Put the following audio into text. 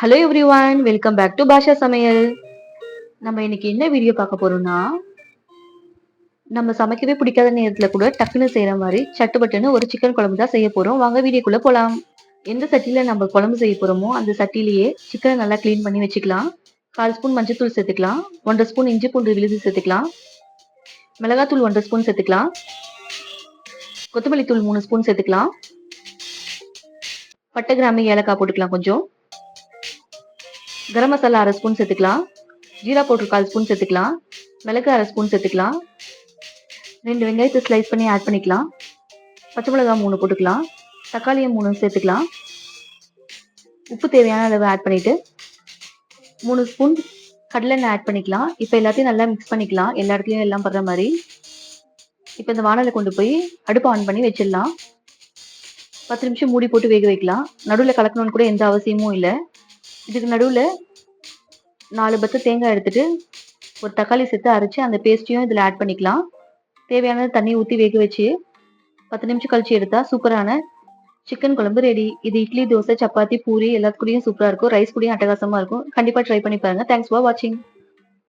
Hello everyone welcome back to Basha சமையல் நம்ம இன்னைக்கு என்ன வீடியோ பார்க்க போறோம்னா நம்ம சமைக்கவே பிடிக்காத நேரத்தில் கூட டக்குன்னு செய்கிற மாதிரி சட்டுப்பட்டுன்னு ஒரு சிக்கன் குழம்பு தான் செய்ய போகிறோம் வாங்க வீடியோக்குள்ளே போகலாம் எந்த சட்டியில் நம்ம குழம்பு செய்ய போகிறோமோ அந்த சட்டிலேயே சிக்கனை நல்லா க்ளீன் பண்ணி வச்சுக்கலாம். கால் ஸ்பூன் மஞ்சத்தூள் சேர்த்துக்கலாம். ஒன்றரை ஸ்பூன் இஞ்சி பூண்டு விழுது சேர்த்துக்கலாம். மிளகாத்தூள் ஒன்றரை ஸ்பூன் சேர்த்துக்கலாம். கொத்தமல்லி தூள் மூணு ஸ்பூன் சேர்த்துக்கலாம். பட்டை கிராமி ஏலக்காய் போட்டுக்கலாம் கொஞ்சம். கரம் மசாலா அரை ஸ்பூன் சேர்த்துக்கலாம். ஜீரா பவுடர் கால் ஸ்பூன் சேர்த்துக்கலாம். மிளகு அரை ஸ்பூன் சேர்த்துக்கலாம். ரெண்டு வெங்காயத்தை ஸ்லைஸ் பண்ணி ஆட் பண்ணிக்கலாம். பச்சை மிளகாய் மூணு போட்டுக்கலாம். தக்காளியை மூணு சேர்த்துக்கலாம். உப்பு தேவையான அளவு ஆட் பண்ணிவிட்டு மூணு ஸ்பூன் கடலெண்ணெய் ஆட் பண்ணிக்கலாம். இப்போ எல்லாத்தையும் நல்லா மிக்ஸ் பண்ணிக்கலாம். எல்லா இடத்துலையும் எல்லாம் படுற மாதிரி. இப்போ இந்த வானலை கொண்டு போய் அடுப்பு ஆன் பண்ணி வச்சிடலாம். பத்து நிமிஷம் மூடி போட்டு வேக வைக்கலாம். நடுவில் கலக்கணும்னு கூட எந்த அவசியமும் இல்லை. இதுக்கு நடுவில் நாலு பத்து தேங்காய் எடுத்துட்டு ஒரு தக்காளி சேர்த்து அரைச்சி அந்த பேஸ்ட்டையும் இதில் ஆட் பண்ணிக்கலாம். தேவையான தண்ணி ஊற்றி வேக வச்சு பத்து நிமிஷம் கழிச்சு எடுத்தா சூப்பரான சிக்கன் குழம்பு ரெடி இது இட்லி தோசை சப்பாத்தி பூரி எல்லாத்துக்கூடயும் சூப்பராக இருக்கும். ரைஸ் கூடயும் அட்டகாசமாக இருக்கும். கண்டிப்பாக ட்ரை பண்ணி பாருங்கள் தேங்க்ஸ் ஃபார் வாட்சிங்